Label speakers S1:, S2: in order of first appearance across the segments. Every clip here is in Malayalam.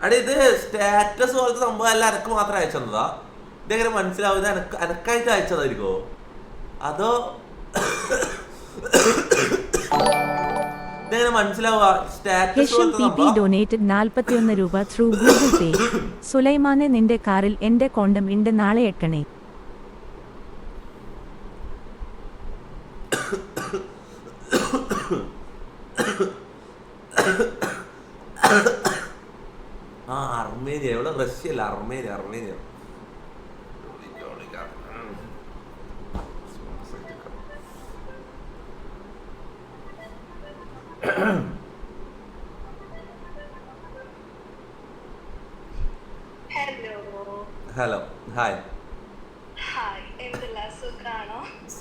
S1: അടി ഇത് സ്റ്റാറ്റസ് പോലത്തെ സംഭവം അല്ല എനക്ക് മാത്രം അയച്ചു തന്നതാ. ഇതെങ്ങനെ മനസ്സിലാവും ഇത് എനക്ക് എനക്കായിട്ട് അയച്ചതായിരിക്കോ അതോ ഇതെങ്ങനെ മനസ്സിലാവുക? സ്റ്റാറ്റസ്
S2: ഹെഷം
S1: പോലത്തെ
S2: പി പി
S1: സംഭവം?
S2: ഡൊനേറ്റഡ് നാൽപ്പത്തിയൊന്ന് രൂപ ത്രൂ ഗൂഗിൾ പേ സുലൈമാനെ നിന്റെ കാറിൽ എന്റെ കോണ്ടം ഉണ്ട് നാളെ എട്ടണേ
S1: ആ അർമേനിയ ഇവിടെ Armenia, Armenia.
S3: ഹലോ
S1: ഹായ്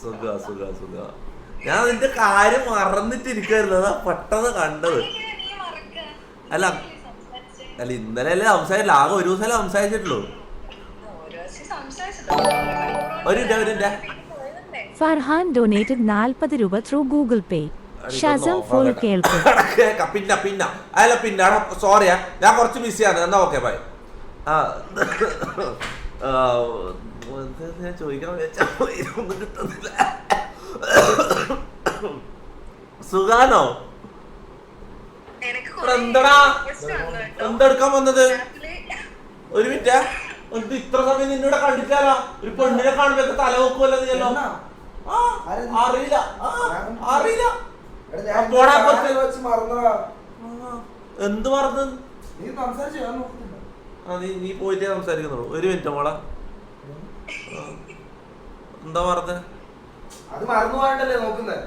S1: സുഖ സുഖ സുഖ. ഞാൻ നിന്റെ കാര്യം മറന്നിട്ടിരിക്കായിരുന്നു അതാ പെട്ടെന്ന് കണ്ടത്. അല്ല. അല്ല ഇന്നലെ അല്ലേ സംസാരിച്ചില്ല. ആകെ ഒരു ദിവസം സംസാരിച്ചിട്ടുള്ളൂ?
S3: ഒരു?
S2: ഫർഹാൻ ഡൊനേറ്റഡ് നാൽപ്പത് രൂപ through Google Pay Shazam full കേൾക്കും.
S1: പിന്നെ പിന്നെ. അല്ല പിന്നെ സോറിയാ ഞാൻ കുറച്ച് ബിസിയാണ് എന്നാ ഓക്കെ ബൈ ആ. ഞാൻ ചോദിക്കാൻ ഒന്നും കിട്ടുന്നില്ല. സുഖാണോ
S3: എനിക്ക്
S1: ഇവിടെ
S3: കുറേ
S1: എന്തടാ
S3: request വന്നു കേട്ടോ.
S1: എന്തെടുക്കാൻ വന്നത്? ഒരു മിനിറ്റ്. എന്ത് ഇത്ര സമയം നിന്നോട് കണ്ടിട്ടാ ഒരു പെണ്ണിനെ കാണുമ്പോ തല വെക്കുമല്ലോ നീയല്ലോ
S4: എന്നാ?
S1: ആ, അറിയില്ല. ആ, അറിയില്ല. എന്ത് പറഞ്ഞു
S4: നീ
S1: നീ പോയിട്ടേ സംസാരിക്കുന്നുള്ളൂ. ഒരു മിനിറ്റ് മോളെ. എന്താ
S4: മറന്നു?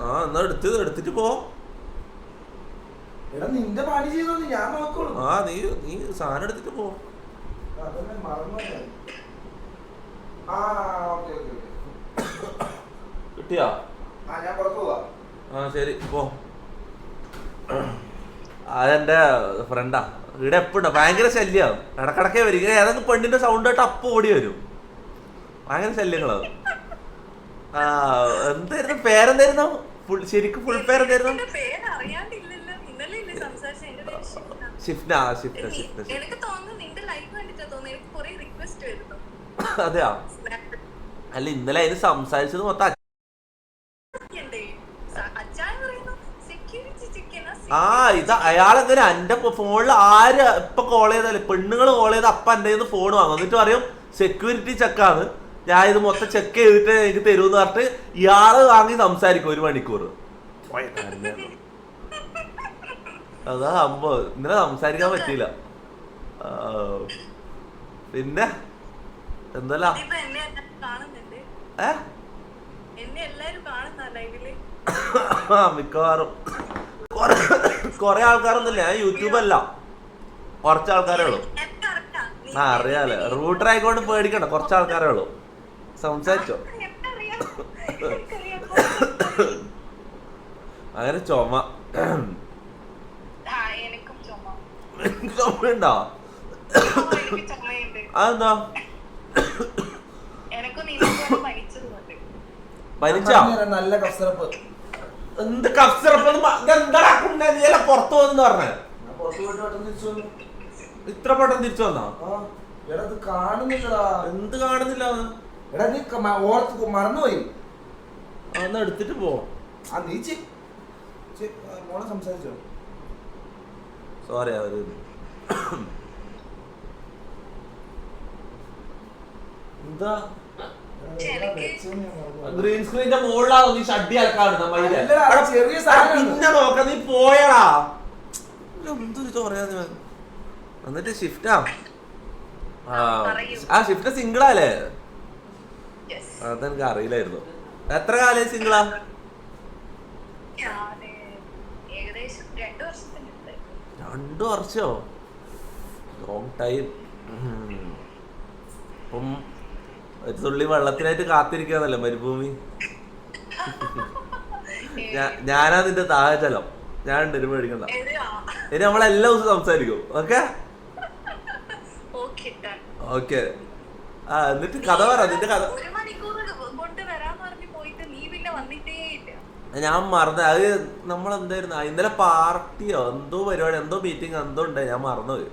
S1: ആ എന്നാ എടുത്ത് എടുത്തിട്ട് പോ.
S4: എടാ നിന്റെ പണി ചെയ്തോന്ന് ഞാൻ
S1: ആ നീ നീ സാധനം എടുത്തിട്ട് പോ.
S4: അതന്നെ മറന്നു ആ ഓക്കെ ഓക്കെ ഓക്കെ.
S1: കിട്ടിയാ?
S4: ആ ഞാൻ പുറത്തു പോവാ.
S1: ആ ശരി പോ. അതെന്റെ ഫ്രണ്ടാ ഇവിടെ എപ്പോഴും ഭയങ്കര ശല്യമാണ് ഇടക്കിടക്കേ വരിക ഏതെങ്കിലും പെണ്ണിന്റെ സൗണ്ട് കേട്ട് അപ്പ ഓടി വരും. ഭയങ്കര ശല്യങ്ങളത് ആ എന്തായിരുന്നു? പേരെന്തായിരുന്നു? ഫുൾ ശരിക്കും ഫുൾ പേരെന്തായിരുന്നു?
S3: ഷിഫ്ന
S1: ആ,
S3: ഷിഫ്റ്റ്
S1: ഷിഫ്ന.
S3: എനിക്ക് തോന്നുന്നു നിന്റെ ലൈഫ് കണ്ടിട്ടാ തോന്നുന്നു. എനിക്ക് കുറെ റിക്വസ്റ്റ് വരുന്നു.
S1: അതെയാ? അല്ല ഇന്നലെ അതിന് സംസാരിച്ചത് മൊത്തം ആ ഇത് അയാളെങ്ങനെ എന്റെ ഫോണിൽ ആര് ഇപ്പൊ കോൾ ചെയ്താൽ പെണ്ണുങ്ങൾ കോൾ ചെയ്ത് അപ്പ എന്റെ കയ്യിൽ ഫോൺ വാങ്ങും. എന്നിട്ട് പറയും സെക്യൂരിറ്റി ചെക്കാണ് ഞാൻ ഇത് മൊത്തം ചെക്ക് ചെയ്തിട്ട് എനിക്ക് തരുമെന്ന് പറഞ്ഞിട്ട് ഇയാൾ വാങ്ങി സംസാരിക്കും ഒരു മണിക്കൂർ അതാ സംഭവം. ഇന്നലെ സംസാരിക്കാൻ പറ്റിയില്ല. പിന്നെ? എന്തല്ല? ആ മിക്കവാറും. കൊറേ ആൾക്കാരൊന്നുമില്ല. ഞാൻ യൂട്യൂബ് അല്ല കുറച്ച് ആൾക്കാരേ ഉള്ളൂ. ആ അറിയാലേ. റൂട്ടർ ആയിക്കൊണ്ട് പേടിക്കണ്ട. കുറച്ച് ആൾക്കാരേ ഉള്ളൂ. സംസാരിച്ചോ. അങ്ങനെ ചുമ
S3: ആ, എനിക്കും ചുമ
S1: ചുമയുണ്ടോ? അതെന്താ? പനിച്ചാ
S4: നല്ല കഫ്സിറപ്പ്.
S1: എന്ത് കഫ്സിറപ്പ് പുറത്തു ഇത്ര പെട്ടെന്ന് തിരിച്ചു വന്നാ?
S4: എടാ ഇത് കാണുന്നില്ലടാ.
S1: എന്ത് കാണുന്നില്ല
S4: എടാ നീ ഓർത്ത് മറന്നുപോയി.
S1: അന്ന് എടുത്തിട്ട് പോ.
S4: ആ നീ ചെ മോളെ സംസാരിച്ചോ.
S1: സോറി അവർ എന്താ. ഗ്രീൻ സ്ക്രീനിന്റെ മുകളിലാണോ നീ ഷഡ്ഡി അലക്കാണ്
S4: ചെറിയ സാധനം
S1: പിന്നെ നോക്ക നീ പോയടാ. എന്തൊരു ചോറയാ എന്നിട്ട് ഷിഫ്റ്റാ ആ. ഷിഫ്റ്റ് സിംഗിളാല്ലേ. അതെനിക്ക് അറിയില്ലായിരുന്നു. എത്ര കാലം സിംഗിളാ.
S3: രണ്ടു
S1: വർഷോ? ലോങ് ടൈം അപ്പം ഒരു തുള്ളി വെള്ളത്തിനായിട്ട് കാത്തിരിക്കാന്നല്ലേ മരുഭൂമി? ഞാനാ നിന്റെ താഴജലം ഞാൻ ഉണ്ട്
S3: മേടിക്കണ്ട
S1: ഇനി നമ്മളെല്ലാ ദിവസവും സംസാരിക്കും. ഓക്കെ. ഓക്കെ ആ എന്നിട്ട് കഥ പറ നിന്റെ കഥ. ഞാൻ മറന്ന അത് നമ്മളെന്തായിരുന്നു? ഇന്നലെ പാർട്ടിയോ എന്തോ പരിപാടി എന്തോ മീറ്റിംഗ് എന്തോ ഉണ്ടായി. ഞാൻ മറന്നുപോയി.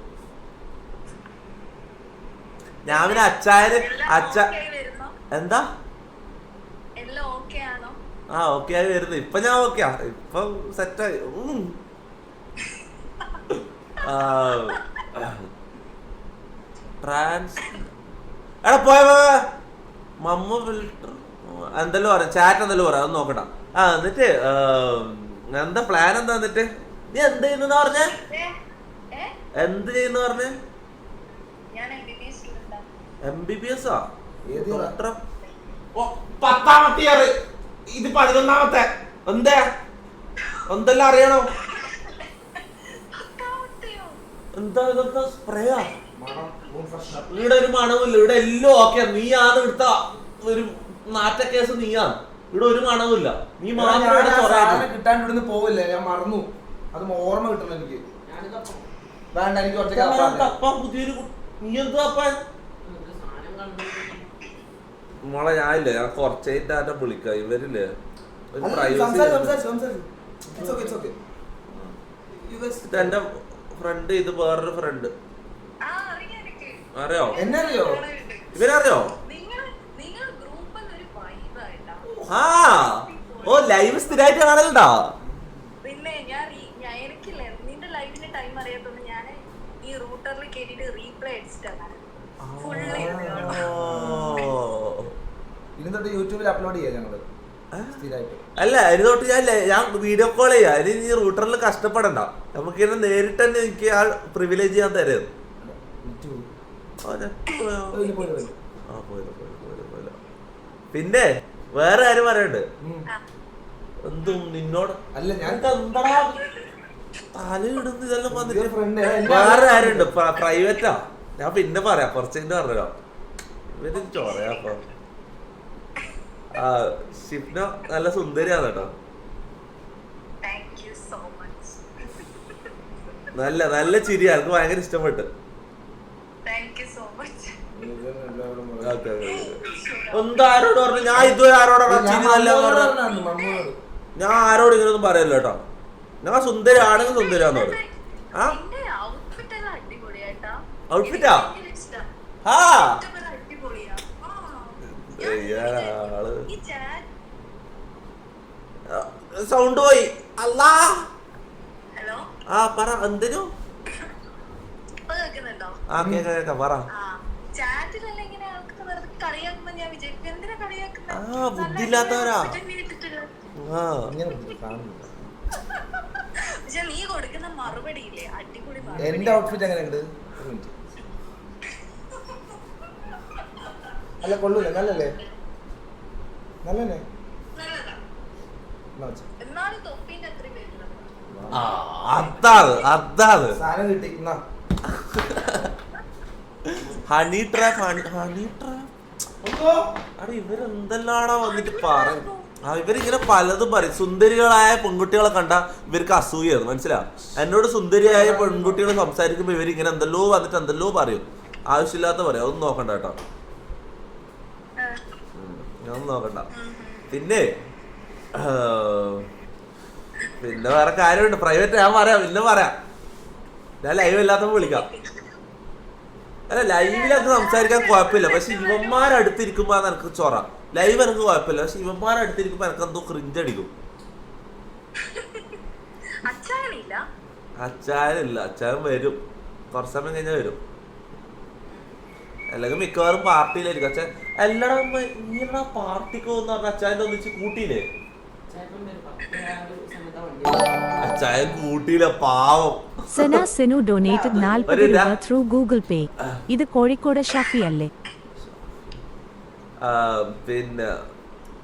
S1: ഞാൻ പിന്നെ അച്ചായന് അച്ച? എന്താ? ആ ഓക്കെ ആയി വരുന്നു. ഇപ്പൊ ഞാൻ ഓക്കെ ഇപ്പൊ സെറ്റായി ട്രാൻസ് എടാ പോയ മമ്മ ഫിൽട്ടർ എന്തെല്ലോ പറയാം ചാറ്റ് എന്തെല്ലോ പറയാം അത് നോക്കട്ടെ ആ എന്നിട്ട് എന്താ പ്ലാൻ എന്താ എന്നിട്ട്? നീ എന്ത് ചെയ്യുന്ന പറഞ്ഞേ? എന്ത് ചെയ്യുന്ന പറഞ്ഞേ
S3: ഞാൻ MBBS student ആ.
S1: എം ബി ബി എസ് ആ?
S4: ഏത് year?
S1: പത്താമത്തെ ഇയർ ഇത് പതിനൊന്നാമത്തെ. എന്താ? എന്തെല്ലാം അറിയണോ? എന്താ ഇതെന്താ സ്പ്രേയാ ഇവിടെ ഒരു മണവുമില്ല. ഇവിടെ എല്ലാം ഓക്കെ നീയാണ് എടുത്ത ഒരു നാറ്റ കേസ് നീയാണ് ഇവിടെ ഒരു മണവുമില്ല. നീ മാത്രം
S4: കിട്ടാൻ ഇവിടുന്ന് പോവില്ല. ഞാൻ മറന്നു. അത് ഓർമ്മ കിട്ടണം എനിക്ക്. വേണ്ട എനിക്ക്
S1: തപ്പാൻ പുതിയൊരു നീ എന്താ തപ്പാൻ? മോളെ ഞാനില്ലേ ഞാൻ കുറച്ചായിട്ട് ഡാറ്റ വിളിക്കാം? ഇവരില്ലേ? ഒരു പ്രൈവസി എന്റെ ഫ്രണ്ട് ഇത് വേറൊരു ഫ്രണ്ട്
S3: ആ, അറിയാം എന്നറിയോ?
S1: ഇവരറിയോ
S3: നിങ്ങൾ നിങ്ങൾ ഗ്രൂപ്പിൽ ഒരു വൈബായിട്ടാ
S1: ആ ഓ ലൈവ് സ്ഥിരമായിട്ട് കാണലുണ്ടോ
S3: പിന്നെ ഞാൻ റീ- ഞാൻ എനിക്കില്ല നിന്റെ ലൈവിന്റെ ടൈം അറിയാത്തോണ്ട് ഞാൻ ഈ റൂട്ടറിൽ കേട്ടിട്ട് റീപ്ലേ അടിച്ചിട്ടാണ് ഫുള്ള്
S4: ഇനി തൊട്ട് യൂട്യൂബിൽ അപ്ലോഡ് ചെയ്യാം ഞങ്ങൾ. സ്ഥിരമായിട്ട്
S1: അല്ല അതിന് തൊട്ട് ഞാൻ ഞാൻ വീഡിയോ കോൾ ചെയ്യാം. അതിന് ഈ റൂട്ടറിൽ കഷ്ടപ്പെടണ്ട. നമുക്ക് ഇങ്ങനെ നേരിട്ട് തന്നെ എനിക്ക് ആ പ്രിവിലേജ് ഞാൻ
S4: പോയില്ല.
S1: പിന്നെ വേറെ ആരും പറയണ്ട്. എന്തും നിന്നോട്?
S4: അല്ല ഞാൻ
S1: എന്താടാ തലയിടുന്ന ഇതെല്ലാം വന്നിട്ട് വേറെ ആരുണ്ട്? പ്രൈവറ്റാ ഞാൻ പിന്നെ പറയാം. കുറച്ചിട്ട് പറഞ്ഞോ ഇവർ ചോറയാ അപ്പൊ ആ ഷിപ്ന നല്ല സുന്ദരിയാണ് കേട്ടോ
S3: താങ്ക് സോ മച്ച്
S1: നല്ല നല്ല ചിരിയാ എനിക്ക് ഭയങ്കര ഇഷ്ടപ്പെട്ടു. എന്താ ആരോട് പറഞ്ഞു? ഞാൻ ഇതുവരെ ആരോടാ ചിരി നല്ല
S4: മമ്മൂനോട്
S1: പറഞ്ഞു.
S4: പറഞ്ഞതാണ്, മമ്മൂനോട്.
S1: ഞാൻ ആരോട് ഇങ്ങനൊന്നും പറയല്ലോ കേട്ടോ. ഞാൻ സുന്ദരി ആണെങ്കിൽ സുന്ദരിയാന്ന് പറഞ്ഞു ആ?
S3: ഔട്ട്ഫിറ്റാ
S1: ആ?
S3: എനിക്ക് ഭയങ്കര ഇഷ്ടാ.
S1: ആ
S3: ഇഷ്ടപ്പെട്ട അടിപൊളിയാ ആ. ഇയാൾ
S1: സൗണ്ട് പോയി. അല്ലാ.
S3: ഹലോ?
S1: ആ പറ എന്തിനു? ആ കേക്ക കേക്ക പറ.
S3: ആ
S1: ആ, ബുദ്ധിയില്ലാത്തവരാ.
S3: നീ കൊടുക്കുന്ന മറുപടി
S4: എന്റെ ഔട്ട്ഫിറ്റ് എങ്ങനെയുണ്ട് ഒരു മിനിറ്റ് അല്ല കൊള്ളൂല. നല്ലല്ലേ? നല്ലല്ലേ?
S1: അതാണ് അതാണ്
S4: സാധനം കിട്ടി. എന്നാ.
S1: Honey trap honey honey trap. അടെ ഇവരെന്തെല്ലാടാ വന്നിട്ട് പറ ആ ഇവരിങ്ങനെ പലതും പറയും. സുന്ദരികളായ പെൺകുട്ടികളെ കണ്ട ഇവർക്ക് അസൂയായിരുന്നു മനസ്സിലാ എന്നോട് സുന്ദരിയായ പെൺകുട്ടികൾ സംസാരിക്കുമ്പോ ഇവരിങ്ങനെ എന്തെല്ലോ വന്നിട്ട് എന്തെല്ലോ പറയും. ആവശ്യമില്ലാത്ത പറയും. അതൊന്നും നോക്കണ്ട കേട്ടോ. ഉം, ഞാനൊന്നും നോക്കണ്ട. പിന്നെ പിന്നെ വേറെ കാര്യമുണ്ട്. പ്രൈവറ്റ് ഞാൻ പറയാം പിന്നെ പറയാം. ഞാൻ ലൈവ് ഇല്ലാത്തപ്പോൾ വിളിക്കാം. അല്ല ലൈവിലൊക്കെ സംസാരിക്കാൻ കുഴപ്പമില്ല. പക്ഷെ ഇവന്മാരടുത്തിരിക്കുമ്പോ എനിക്ക് ചൊറ. ലൈവ് എനിക്ക് കുഴപ്പമില്ല. പക്ഷെ ഇവന്മാരടുത്തിരിക്കുമ്പോ എനിക്ക് എന്തോ ക്രിഞ്ചടിക്കും
S3: അച്ചായനില്ല
S1: അച്ചായൻ വരും. കുറച്ച് സമയം കഴിഞ്ഞാൽ വരും. അല്ലെങ്കിൽ മിക്കവാറും പാർട്ടിയിലായിരിക്കും. അച്ഛൻ എല്ലടാ ഇങ്ങനെ പാർട്ടിക്ക് പോകുന്ന പറഞ്ഞ അച്ചായന്റെ ഒന്നിച്ച് കൂട്ടിയില്ലേ? അച്ചായൻ കൂട്ടിയില്ല പാവം.
S2: സന സെനു ഡൊനേറ്റഡ് നാൽപ്പത് രൂപ ത്രൂ ഗൂഗിൾ പേ ഇത് കോഴിക്കോട് ഷഫി അല്ലേ?
S1: പിന്നെ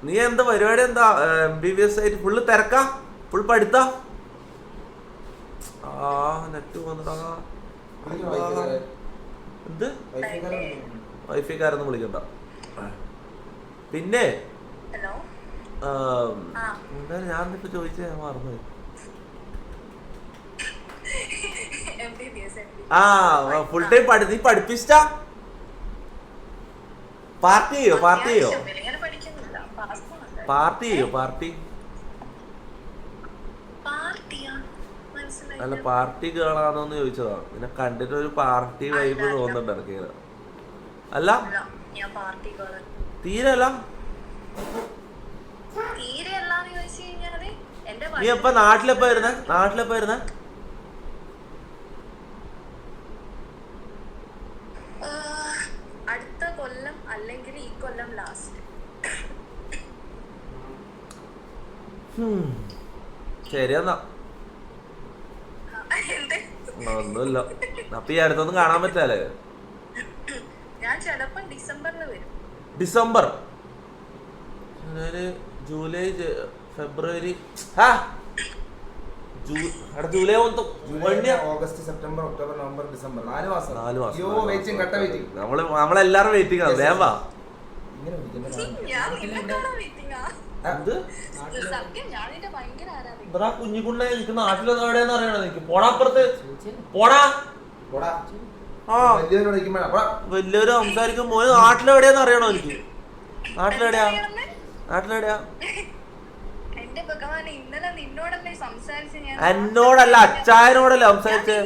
S1: നീ എന്താ പരിപാടി എന്താ? എം ബി ബി എസ് ആയിട്ട് ഫുള്ള് തിരക്കാ? ഫുൾ പഠിത്ത? ആ നെറ്റ് വന്നടാ.
S4: വിളിക്ക് വൈഫൈക്കാരെ.
S1: എന്ത്. വൈഫൈക്കാരൊന്നും വിളിക്കണ്ട. പിന്നെ
S3: ഹലോ?
S1: ആ,
S3: ആ.
S1: എന്താ ഞാൻ ഇപ്പൊ ചോദിച്ചത് ഞാൻ മറന്നു ആ ഫുൾ ടൈം പഠി നീ പഠിപ്പിച്ച പാർട്ടി ചെയ്യോ പാർട്ടി ചെയ്യോ? പാർട്ടി ചെയ്യോ പാർട്ടി
S3: പാർട്ടിയാ
S1: അല്ല പാർട്ടി കേളാണോന്ന് ചോദിച്ചതാ. പിന്നെ കണ്ടിട്ട് ഒരു പാർട്ടി വൈബ് തോന്നുന്നുണ്ട് എനിക്ക്. അല്ല. തീരെ അല്ല. നീ എപ്പ നാട്ടിലെപ്പോ വരുന്നേ? നാട്ടിലെപ്പോ വരുന്നേ?
S3: അടുത്ത കൊല്ലം അല്ലെങ്കിൽ ഈ കൊല്ലം ലാസ്റ്റ്.
S1: ശരി എന്നാ. ഒന്നുമില്ല. അപ്പൊ ഈ അടുത്തൊന്നും കാണാൻ പറ്റാലേ
S3: ഞാൻ ചിലപ്പോ ഡിസംബറിൽ വരും.
S1: ഡിസംബർ. July February. ആ July
S4: August September October November December. നാല് മാസം.
S1: നാല് മാസം.
S4: വെയിറ്റിംഗ് കട്ട വെയിറ്റിംഗ്
S1: നമ്മൾ നമ്മളെല്ലാരും വെയിറ്റിംഗ് ആണ്.
S4: ഇങ്ങനെ വിളിക്കുന്ന
S1: കുഞ്ഞിക്കുണ്ണ നിൽക്കുന്ന നാട്ടിലൊന്നും എവിടെയെന്ന് അറിയണോ? നിനക്ക് പോടാ അപ്പുറത്ത്. പോടാ.
S4: പോടാ.
S1: ആ.
S4: വലിയവരോട് പോടാ.
S1: സംസാരിക്കും മോന് നാട്ടിലെവിടെയാന്ന് അറിയണോ എനിക്ക് നാട്ടിലെവിടെയാ? നാട്ടിലെവിടെയാ? എന്നോടല്ല അച്ചായനോടല്ലേ സംസാരിച്ച്?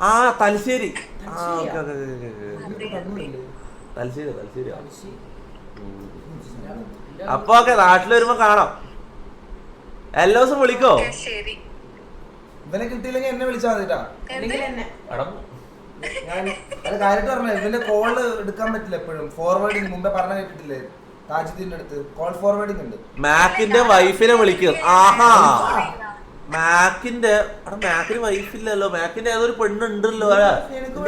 S1: ആ തലശ്ശേരി. ആ okay okay okay Thalassery Thalassery. അപ്പൊ ഓക്കെ നാട്ടിൽ വരുമ്പോ കാണാം. എല്ലാ ദിവസം വിളിക്കോ
S3: ശരി.
S4: ഇവനെ കിട്ടിയില്ലെങ്കിൽ എന്നെ വിളിച്ചാൽ മതിട്ടാ. ഞാൻ അത് കാര്യമായിട്ട് പറഞ്ഞ ഇവന്റെ കോൾ എടുക്കാൻ പറ്റില്ല എപ്പോഴും. ഫോർവേഡിങ് മുമ്പേ പറഞ്ഞ കേട്ടിട്ടില്ലേ താജുദ്ദീന്റെ അടുത്ത്. കോൾ ഫോർവേഡിങ് ഉണ്ട്.
S1: മാക്കിന്റെ വൈഫിനെ വിളിക്കും. ആഹാ. മാക്കിന്റെ എടാ മാക്കിന് വൈഫില്ലല്ലോ മാക്കിന്റെ ഏതൊരു പെണ്ണുണ്ടല്ലോ.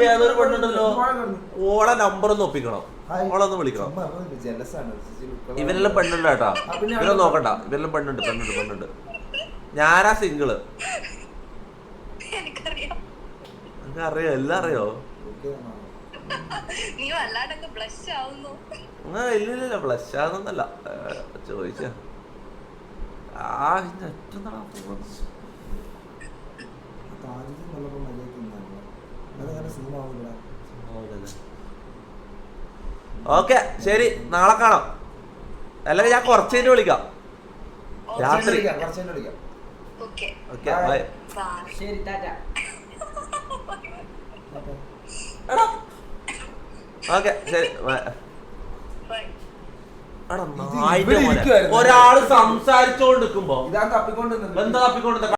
S1: ഏതൊരു പെണ്ണുണ്ടല്ലോ. ഓളെ നമ്പർ ഒന്ന് ഒപ്പിക്കണം. ഓളെ ഒന്ന് വിളിക്കണം. ഇവരെല്ലാം പെണ്ണുണ്ട് കേട്ടാ. ഇവരെ നോക്കണ്ട. ഇവരെല്ലാം പെണ്ണുണ്ട് പെണ്ണുണ്ട് പെണ്ണുണ്ട്. ഞാനാ സിംഗിൾ അറിയോ എല്ലാം അറിയോ?
S3: ഇല്ലില്ല ബ്ലഷ് ആവുന്നു.
S1: ആ ഇല്ല ഇല്ല ഇല്ല ഫ്ലഷ് ആണെന്നല്ല ചോദിച്ച. ആ നെറ്റെന്താ
S4: താജുദ്ദീൻ
S1: ഓക്കെ ശരി. നാളെ കാണാം. അല്ലെങ്കിൽ ഞാൻ കുറച്ച് കഴിഞ്ഞ് വിളിക്കാം. രാത്രി.
S3: ഓക്കെ.
S1: Okay bye.
S5: ശരി ടാറ്റ.
S1: ഓക്കെ ശരി ഒരാൾ സംസാരിച്ചോണ്ട് നിൽക്കുമ്പോ
S4: ഇതാ തപ്പിക്കൊണ്ട്.
S1: എന്താ തപ്പിക്കൊണ്ട്